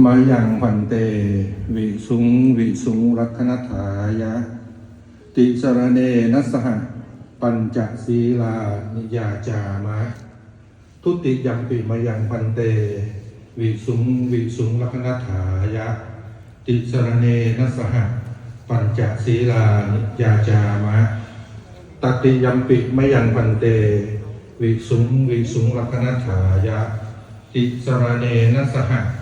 มายังพันเต วิสุง วิสุงรักนถายะ ติสรเนนัสหะปัญจศีลานิยาจามะ ทุติยัมปิมายังพันเต วิสุง วิสุงรักนถายะ ติสรเนนัสหะปัญจศีลานิยาจามะตติยัมปิมายังพันเต วิสุง วิสุงรักนถายะ ติสรเนนัสหะ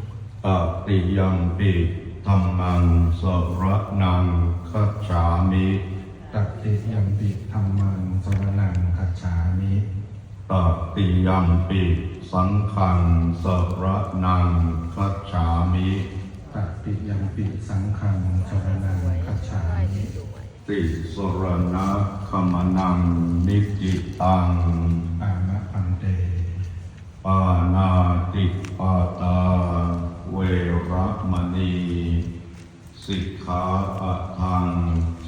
ตติยัมปิธัมมังสระนังคัจฉามิตติยัมปิธัมมังสรนังคัจฉามิตติยัมปิสังฆังสระนังคัจฉามิตติยัมปิสังฆังสรนังคัจฉามิติสรณะขมนังนิจิตังอามะปันเตปานาติปาตา เวระมณีสิกขาปะทัง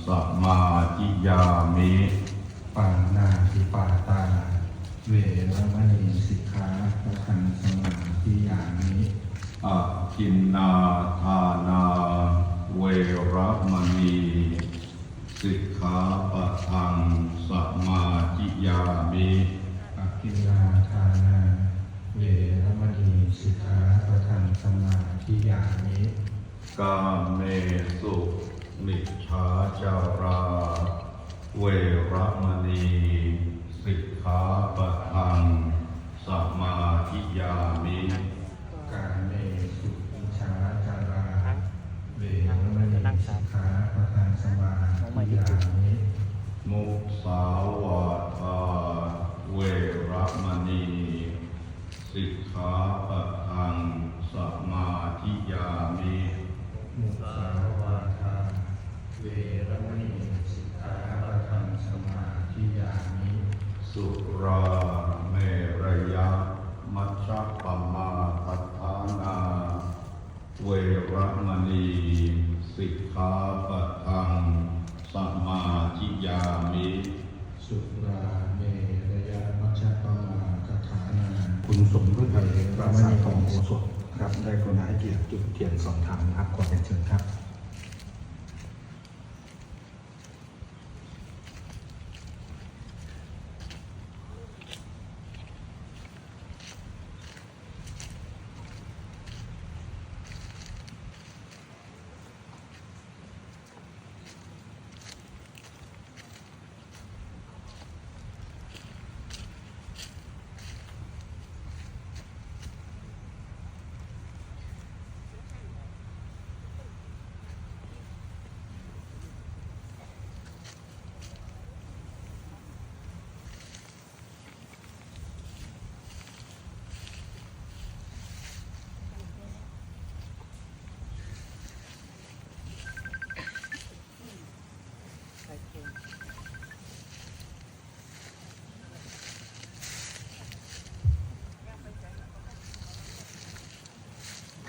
สมาธิยามิปานาติปาตา เวรมณีสิกขาปะทังสมาธิยามิอะกินนาทานา เวระมณีสิกขาปะทังสมาธิยามิปกิลาทานา เวรมณีสิกขาปะทังสมาธิยามิกาเมสุมิจฉาจาราเวระมณีสิกขาปะทังสมาธิยามิกาเมสุอิชาจารา เวรมณีสิกขาปะทังสมาธิยามิมุสาวาทาเวระมณี สิกขาปัทังสมาธิยา อุโบสถครับได้กรุณาให้เกียรติจุดเทียนสองทางนะครับ น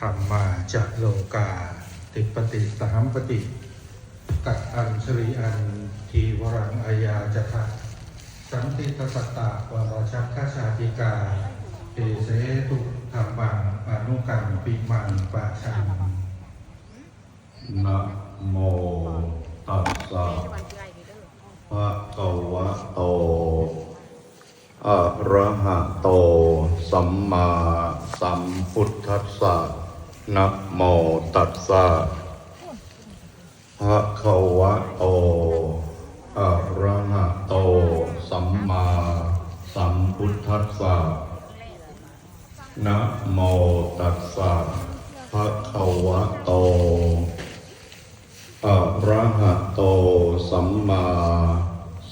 ธรรมาจะโลกา ติปฏิสามปฏิกัดอัญชริอันทีวรังอายาจทะสันติตสตตะวรชักขชาติกาเอเสตุธรรมังอนุกัมปิมังปะชังนะโมตัสสะภะคะวะโตอะระหะโต สัมมาสัมพุทธัสสะ นะโมตัสสะภะคะวะโตอะระหะโต สัมมาสัมพุทธัสสะนะโมตัสสะภะคะวะโตอะระหะโต สัมมา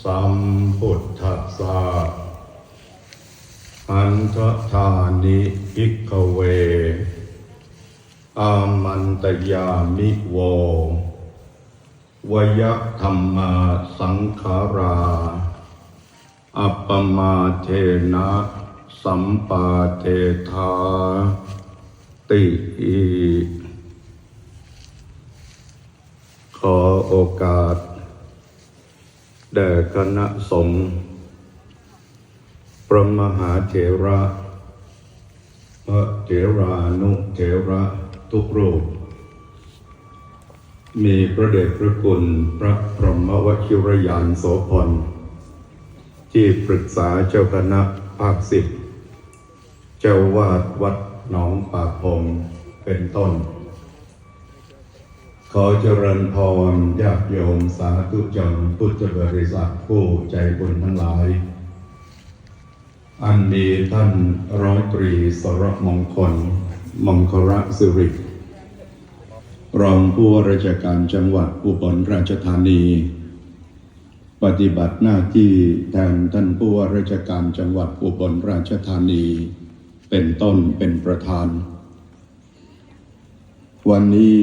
สัมพุทธัสสะอันทธานิภิกขเว ตยามิโววยธรรมาสังขารา อัปปมาเทนะสัมปาเทธาติอิขอโอกาส แด่คณะสงฆ์พระมหาเถระพระเถรานุเถระทุกรูป มีพระเดชพระคุณพระพรหมวชิรยานโสพลที่ปรึกษาเจ้าคณะภาคสิบเจ้าวาดวัดหนองป่าพงเป็นต้น ขอเจริญพรญาติโยมสาธุชนพุทธบริษัทผู้ใจบุญทั้งหลาย อันมีท่านร้อยตรีสรมงคล มงคระสิริ รองผู้ว่าราชการจังหวัดอุบลราชธานี ปฏิบัติหน้าที่แทนท่านผู้ว่าราชการจังหวัดอุบลราชธานี เป็นต้นเป็นประธาน วันนี้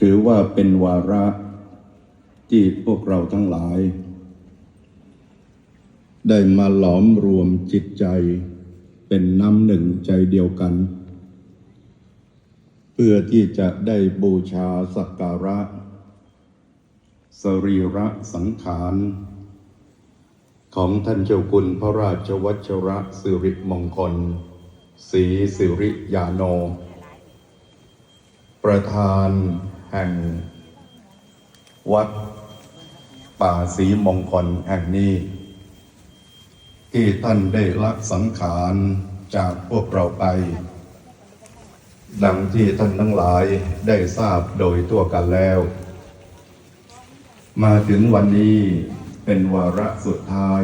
ถือว่าเป็นวาระที่พวกเราทั้งหลาย ได้มาหลอมรวมจิตใจเป็นน้ำหนึ่งใจเดียวกัน เพื่อที่จะได้บูชาสักการะ สรีระสังขารของท่านเจ้าคุณพระราชวัชระสิริมงคลศรีสิริยาโน ประธานแห่ง วัดป่าศรีมงคลแห่งนี้ ที่ท่านได้ลักสังขารจากพวกเราไป ดังที่ท่านทั้งหลายได้ทราบโดยตัวกันแล้ว มาถึงวันนี้เป็นวาระสุดท้าย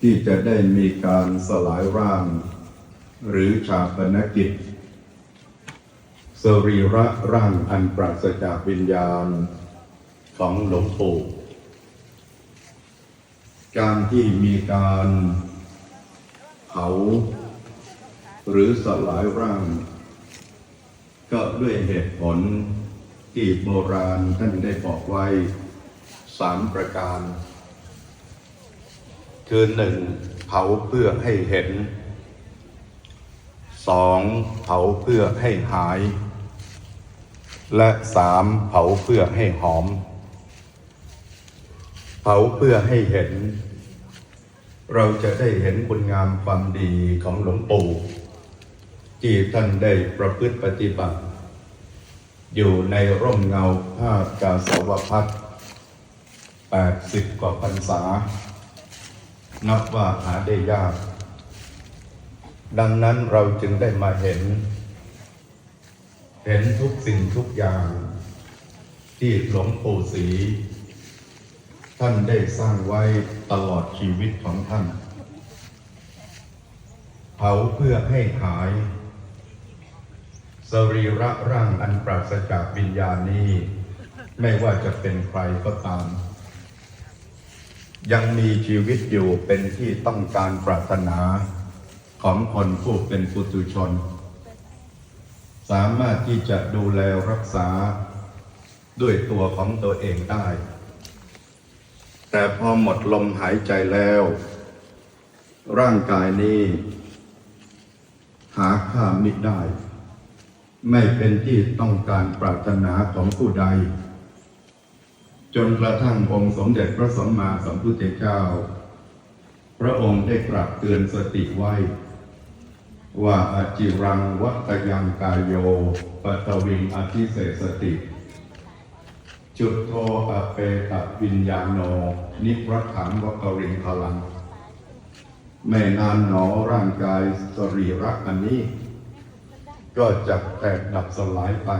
ที่จะได้มีการสลายร่าง หรือชาปนกิจ สรีระร่างอันปราศจากวิญญาณของหลวงปู่การที่มีการเผา หรือสลายร่าง ก็ด้วยเหตุผลที่โบราณท่านได้บอกไว้สามประการ คือหนึ่งเผาเพื่อให้เห็นสองเผาเพื่อให้หาย และสามเผาเพื่อให้หอม เผาเพื่อให้เห็น เราจะได้เห็นคุณงามความดีของหลวงปู่ ที่ท่านได้ประพฤติปฏิบัติ อยู่ในร่มเงาผ้ากาสาวพัดแปดสิบกว่าพรรษา นับว่าหาได้ยาก ดังนั้นเราจึงได้มาเห็น เห็นทุกสิ่งทุกอย่าง ที่หลวงปู่ศรีท่านได้สร้างไว้ตลอดชีวิตของท่าน เผาเพื่อให้หาย สรีระร่างอันปราศจากวิญญาณนี้ ไม่ว่าจะเป็นใครก็ตาม ยังมีชีวิตอยู่เป็นที่ต้องการปรารถนาของคนผู้เป็นปุถุชน สามารถที่จะดูแลรักษาด้วยตัวของตัวเองได้ แต่พอหมดลมหายใจแล้ว ร่างกายนี้ หาค่ามิได้ ไม่เป็นที่ต้องการปรารถนาของผู้ใด จนกระทั่งองค์สมเด็จพระสัมมาสัมพุทธเจ้า พระองค์ได้ตรัสเตือนสติไว้ ว่าอาจิรังวัตยังกายโยปัตวิงอธิเสสติ จุดโทอเปตวิญญาโน นิพระถังวกริงพลัง ไม่นานหนอร่างกายสรีระอันนี้ ก็จะแตกดับสลายไป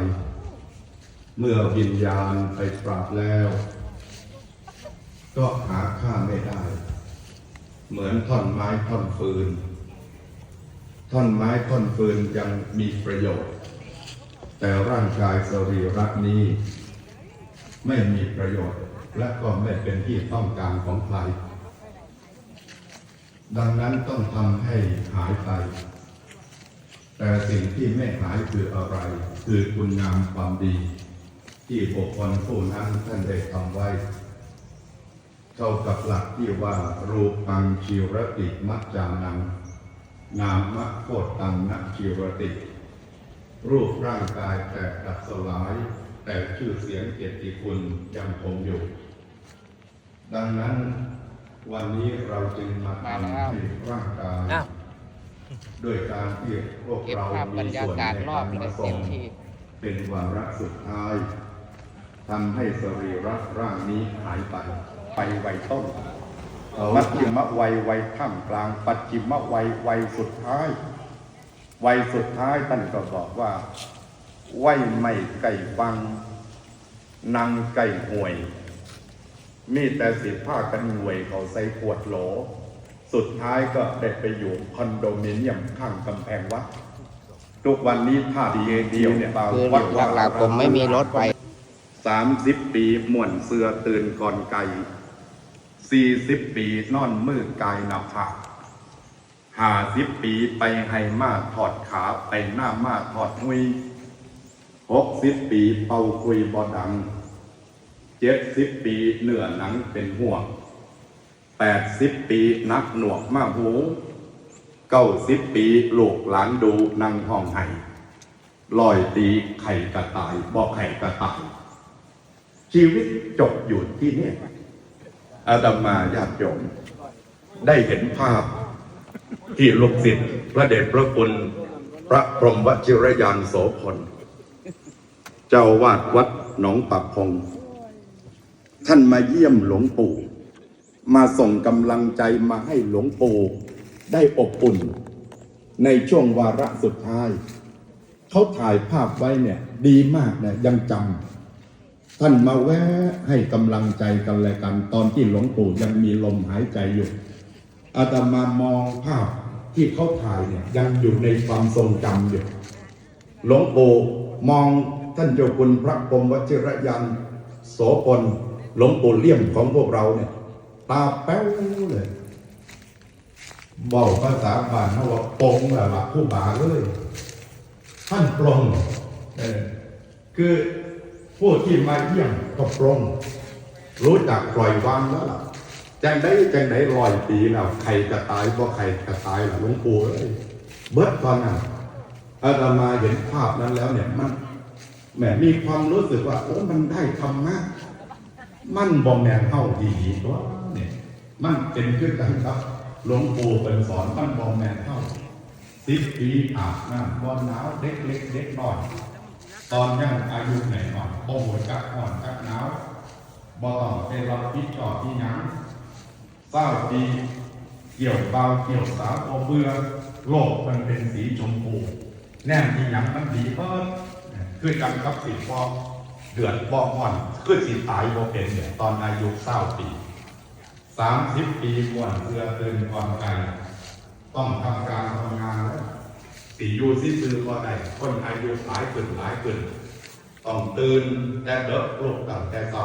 เมื่อวิญญาณไปปราบแล้ว ก็หาค่าไม่ได้ เหมือนท่อนไม้ท่อนฟืน ท่อนไม้ท่อนฟืนยังมีประโยชน์ แต่ร่างกายสรีระนี้ ไม่มีประโยชน์และก็ไม่เป็นที่ต้องการของใคร ดังนั้นต้องทำให้หายไป แต่สิ่งที่ไม่หายคืออะไร คือคุณงามความดี ที่บุคคลผู้นั้นท่านได้ทำไว้ เท่ากับหลักที่ว่ารูปังชีรติมัจจานัง นามะโคตตังนัชีรติ รูปร่างกายแตกดับสลาย แต่ชื่อเสียงเกียรติคุณยังคงอยู่ ดังนั้นวันนี้เราจึงมาทำให้ร่างกายอ้าว ด้วยการที่พวกเก็บเราภาพบรมีรยาส่วนกาศในรอกาบรเลมายส่เต็งมที่เป็นวาระสุดท้ายทำให้สรีระร่างนี้หายไป ไปไวยต้นเขามัชฌิมวัยวัยท่ามกลาง ปัจฉิมวัยวัยสุดท้ายวัยสุดท้ายท่านก็บอกว่าวัยไม่ไก่ฟัง นางไก่ห่วย มีแต่สิผ้ากันห่วยเขาใส่ขวดโหล สุดท้ายก็ได้ไปอยู่คอนโดมิเนียมข้างกำแพงวัด ทุกวันนี้ท่าดีเดียวเนี่ยคือหลักๆผมไม่มีรถไปสามสิบปีม่วนเสือตื่นก่อนไก่สี่สิบปีนอนมือกายหนับผักห้าสิบปีไปให้มาถอดขาไปหน้ามาถอดหุยหกสิบปีเป่าคุยบอดังเจ็ดสิบปีเนื้อหนังเป็นห่วง แปดสิบปีนักหนวกมาหูเก้าสิบปีลูกหลานดูนั่งห้องไห้ลอยตีไข่กระต่ายบอกไข่กระต่ายชีวิตจบอยู่ที่นี่อาตมาญาติโยมได้เห็นภาพที่ลูกศิษย์พระเดชพระคุณพระพรหมวชิรยานโสพลเจ้าวาดวัดหนองปักพง ท่านมาเยี่ยมหลวงปู่ มาส่งกำลังใจมาให้หลวงปู่ได้อบอุ่น ในช่วงวาระสุดท้าย เขาถ่ายภาพไว้เนี่ยดีมากนะยังจำท่านมาแวะให้กำลังใจกันและกัน ตอนที่หลวงปู่ยังมีลมหายใจอยู่อาตมามองภาพที่เขาถ่ายเนี่ยยังอยู่ในความทรงจำอยู่หลวงปู่มองท่านเจ้าคุณพระพรมวชิรยันโสพลหลวงปู่เลี่ยมของพวกเราเนี่ย ตาแป้วเลยบอกภาษาบ้านเขาว่าปงแหละละผู้บาเลยท่านปรงเออคือผู้ที่มาเยี่ยมก็ปรงรู้จักปล่อยวางแล้วล่ะจังได้จังได้ลอยปีแล้วใครจะตายบ่ใครจะตายล่ะหลวงปู่เอ้ยเบิดตอนนั้นอาตมาเห็นภาพนั้นแล้วเนี่ยมันแหมมีความรู้สึกว่าโอ้มันได้ธรรมะมันบ่แมนเท่าดีวเนี่ย มันเป็นขึ้นกันครับหลวงปู่เป็นสอนมันบ่แมนเท่าสิบปีอาบน้ำบอนหนาวเด็กเล็กเด็กน้อย ตอนยังอายุไหนหน่อยโอ้โหจักอ่อนจักหนาวบ่ต้องเป็นรับผิดชอบที่ยังเศร้าปีเกี่ยวเบาเกี่ยวสาวโอเบื่อโลกมันเป็นสีชมพูแน่นที่หยังมันดีเพิ่มคือจังกับสิพอเดือดบ่อ่อนคือสิตายบ่เป็นเนี่ยตอนอายุเศร้าปี สามสิบปีมวนเพื่อเตือนก่อนไกลต้องทำการทำงานแล้วสีอยู่ที่ซื้อก็ได้คนอายุหลายขึ้นหลายขึ้นต้องตื่นแต่เด็กลุกตั้งแต่เก่า